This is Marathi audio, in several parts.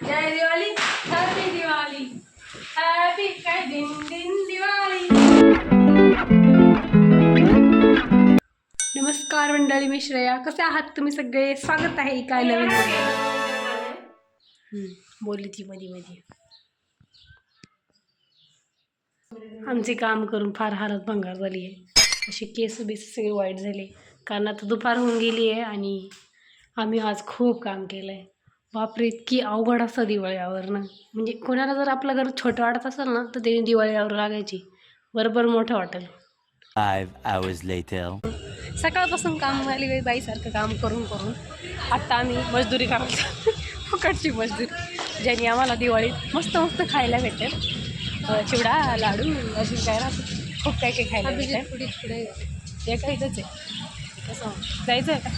जय दिवाळी हॅपी दिवाळी हॅपी काय दिन दिन दिवाळी नमस्कार मंडळी मी श्रेया. कसे आहात तुम्ही सगळे? स्वागत आहे काय नवीन बोलली ती मध्ये मध्ये आमचे काम करून फार हालत भंगार झाली आहे. अशी केस बेस सगळे वाईट झाले. कारण आता दुपार होऊन गेली आहे आणि आम्ही आज खूप काम केलं आहे बापरे इतकी अवघड असतं दिवाळीवरनं म्हणजे कोणाला जर आपलं घर छोटं वाटत असेल ना तर ते दिवाळीवर लागायची. बरोबर मोठं वाटेल. Five hours later. सकाळपासून काम झाली बाई बाईसारखं काम करून करून आत्ता आम्ही मजदुरी करायला फुकटची मजदुरी ज्याने आम्हाला दिवाळीत मस्त मस्त खायला भेटेल. चिवडा लाडू अजून काय राहतं? खूप काय काय खायला भेटेल. पुढे पुढे. ते इथंच आहे. कसं? जायचं आहे का?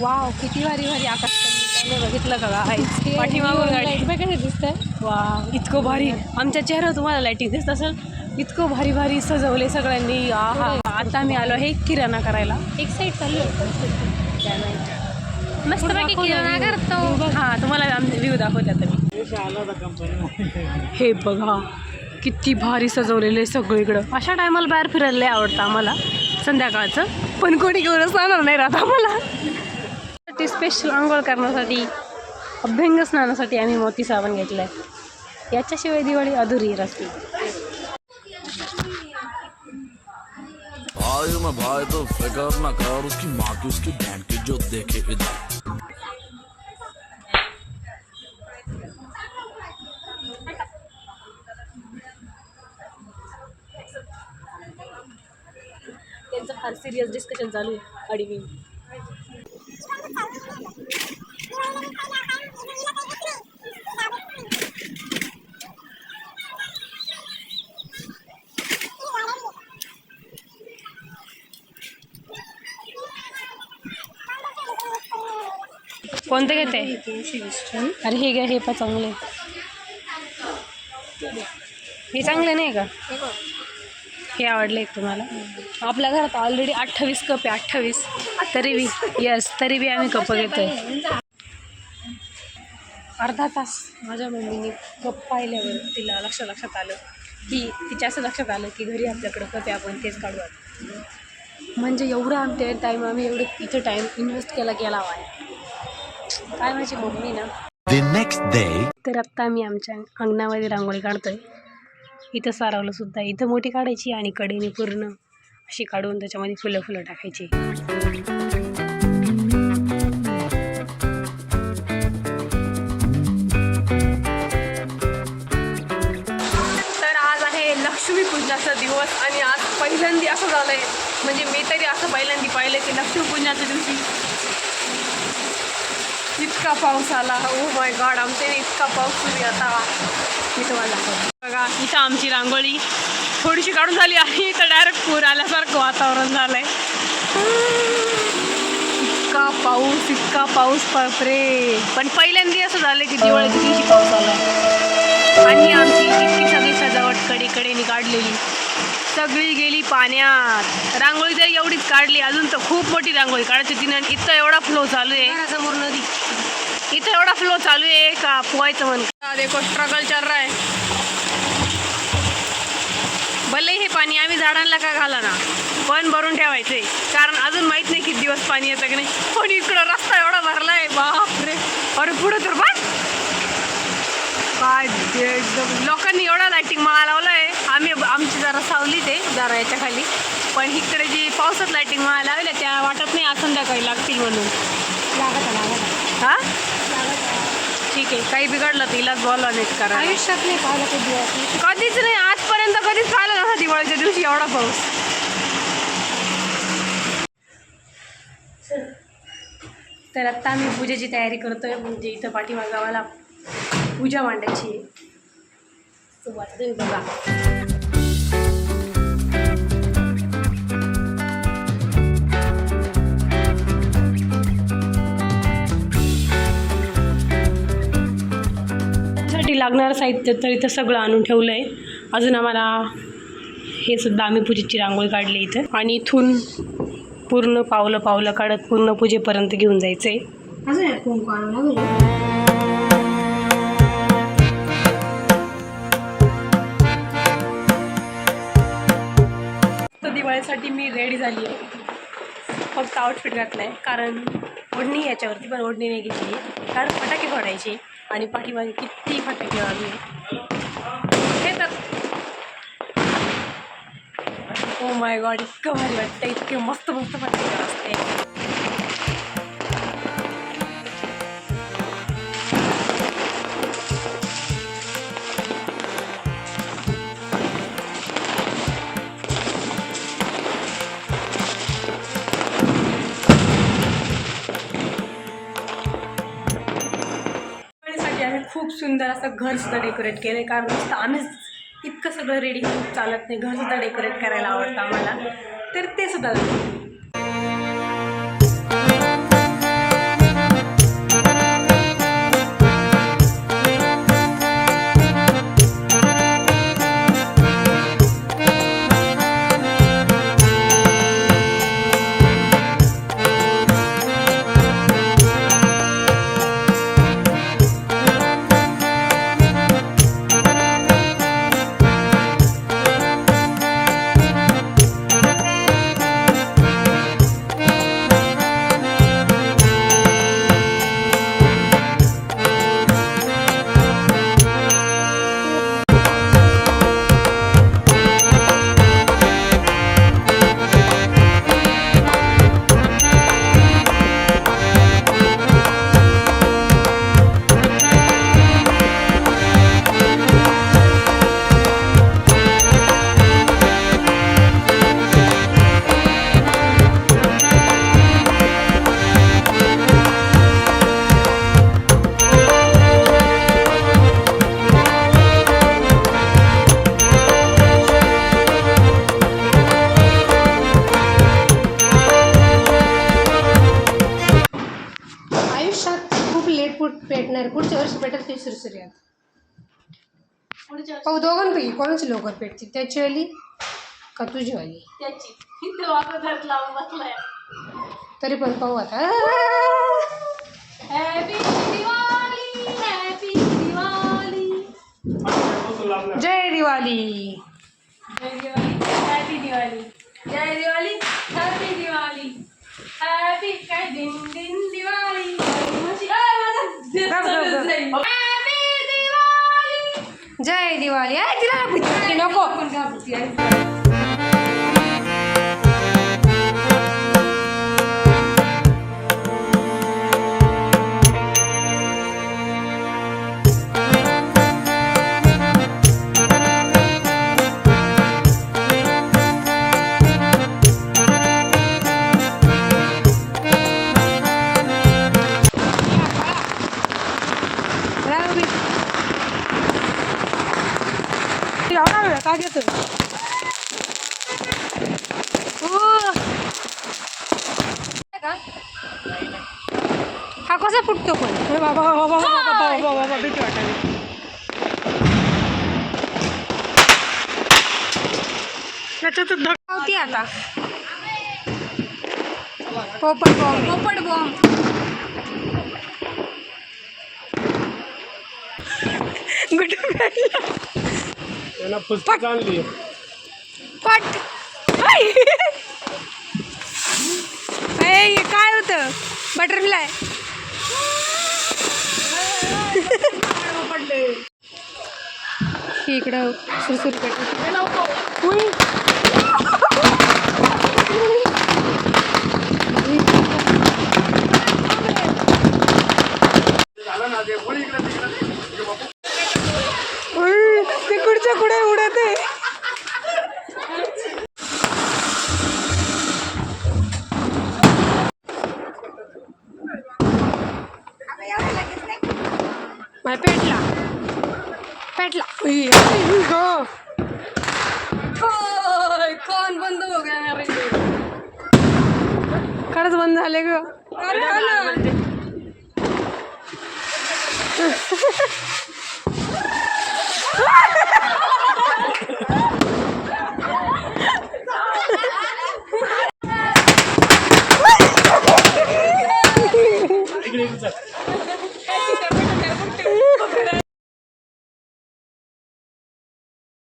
वाव किती भारी भारी आकाश बघितलं का पाठीमागून गाडी. दिसतंय. वा इतकं भारी. आमच्या चेहऱ्यावर तुम्हाला लाईटिंग दिसत असेल. इतकं भारी भारी सजवले सगळ्यांनी. आहा आता आम्ही आलो आहे किराणा करायला. एक साईड चालू मस्त किराणा करतो. हा तुम्हाला व्ह्यू दाखवते आता मी हे बघा किती भारी सजवलेलं सगळीकडं अशा टायमाला बाहेर फिरायला आवडतं आम्हाला संध्याकाळचं. पण कोणी घेऊनच जाणार नाही राहत आम्हाला. ते स्पेशल आंघोळ करण्यासाठी अभ्यंग स्नानासाठी आम्ही मोती साबण घेतलं आहे याच्याशिवाय दिवाळी अधुरी असते भाई में भाई तो फिकर न कर उसकी माँ की उसकी बहन की जो देखे इधर। त्यांचं फार सिरियस डिस्कशन चालू आहे अडीवी. कोणतं घेते? अरे हे घ्या हे पण चांगले. हे चांगले नाही का? हे आवडले तुम्हाला. आपल्या घरात ऑलरेडी अठ्ठावीस कप आहे अठ्ठावीस. तरी बी यस तरी बी आम्ही कप घेतोय. अर्धा तास माझ्या मम्मीने कप पाहिल्यावर तिला लक्ष लक्षात आलं की तिच्या असं लक्षात आलं की घरी आपल्याकडं कप आहे आपण तेच काढू आता. म्हणजे एवढं आमच्या टाईम आम्ही एवढं इथं टाईम इन्व्हेस्ट केला गेला आहे काय माझी मम्मी ना? The next day. तर आत्ता आम्ही आमच्या अंगणामध्ये रांगोळी काढतोय. इथं सारवलं सुद्धा. इथं मोठी काढायची आणि कडेने पूर्ण अशी काढून त्याच्यामध्ये फुलं फुलं टाकायची. तर आज आहे लक्ष्मीपूजनाचा दिवस आणि आज पहिल्यांदा असं झालंय. म्हणजे मी तरी असं पहिल्यांदा पाहिलं की लक्ष्मीपूजनाच्या दिवशी इतका पाऊस आला. ओ माय गॉड आमच्या इतका पाऊस सुरू आता. मी तुम्हाला बघा इथं आमची रांगोळी थोडीशी काढून झाली आणि इथं डायरेक्ट पूर आल्यासारखं वातावरण झालंय. इतका पाऊस इतका पाऊस बापरे. पण पहिल्यांदा असं झालं की दिवाळीच्या दिवशी पाऊस आला. आणि आमची इतकी सगळी सजावट कडेकडेने काढलेली सगळी गेली पाण्यात. रांगोळी जर एवढीच काढली अजून तर खूप मोठी रांगोळी काढायची तिने इथं एवढा फ्लो चालू आहे. समोर नदी. इथं एवढा फ्लो चालू आहे का? पोहायचं म्हण. देखो स्ट्रगल चल रहा है. भले हे पाणी आम्ही झाडांना का घाला ना पण भरून ठेवायचंय कारण अजून माहीत नाही किती दिवस पाणी येतं की नाही. पण इकडं रस्ता एवढा भरलाय बापरे. अरे पुढे तर काय एकदम लोकांनी एवढा लाईटिंग मला लावलाय. आम्ही आमची जरा सावलीच आहे जरा याच्या खाली. पण इकडे जी पावसात लाईटिंग मला लावल्या त्या वाटत नाही आज संध्याकाळी लागतील म्हणून. हा? ठीक आहे काही बिघडलं तर इलाज बोलवा नीट करा आयुष्यात नाही पाहिलं दिवस. कधीच नाही आजपर्यंत कधीच पाहिलं नव्हता दिवाळीच्या दिवशी एवढा पाऊस. तर आत्ता आम्ही पूजेची तयारी करतोय म्हणजे इथं पाठीमागं आम्हाला पूजा मांडायची आहे. बघा. बाकी लागणारं साहित्य तर इथं सगळं आणून ठेवलं आहे. अजून आम्हाला हे सुद्धा आम्ही पूजेची रांगोळी काढली इथं. आणि इथून पूर्ण पावलं पावलं काढत पूर्ण पूजेपर्यंत घेऊन जायचं आहे तर दिवाळीसाठी मी रेडी झाली आहे. फक्त आउटफिट घातलं आहे कारण ओढणी याच्यावरती पण ओढणी नाही घेतली. कारण फटाके फोडायचे. आणि पाठीमागे किती फटाके आले हे तर ओ माय गॉड इतकं भारी वाटतं इतके मस्त मस्त फटाके असते खूप सुंदर असं घर सुद्धा डेकोरेट केलं कारण नुसतं आम्हीच इतकं सगळं रेडी होऊन चालत नाही. घर सुद्धा डेकोरेट करायला आवडतं आम्हाला. तर ते सुद्धा पुढच्या वर्षी पेटेल ते सुरसुर्यात हो दोघांपैकी कोणाची लवकर पेटते? त्याची वाली का तुझी वाली त्याची. लावून बसलाय. तरी पण पाहू आता. जय दिवाळी जय दिवाळी हॅपी दिवाळी जय दिवाळी हॅपी दिवाळी हॅपी काय? दिन दिन दिवाळी गप, गप, गप. हॅपी दिवाळी जय दिवाळी. आहे तिला नको. एवढा वेळ का घेतो का हा कसा फुटतो पण अरे बाबा बाबा बाबा बाबा बाबा बाबा भीती वाटायली त्याच्यात होती आता। पोपट बॉम्ब। पोपट बॉम्ब। गुड त्याला पुस्तक आणली पट. ऐ! ऐ, हे काय होतं? बटरफ्लाय इकडं सुरसुर पेट माय पेटला. पेटला. कान बंद हो गया. खरंच बंद झाले ग.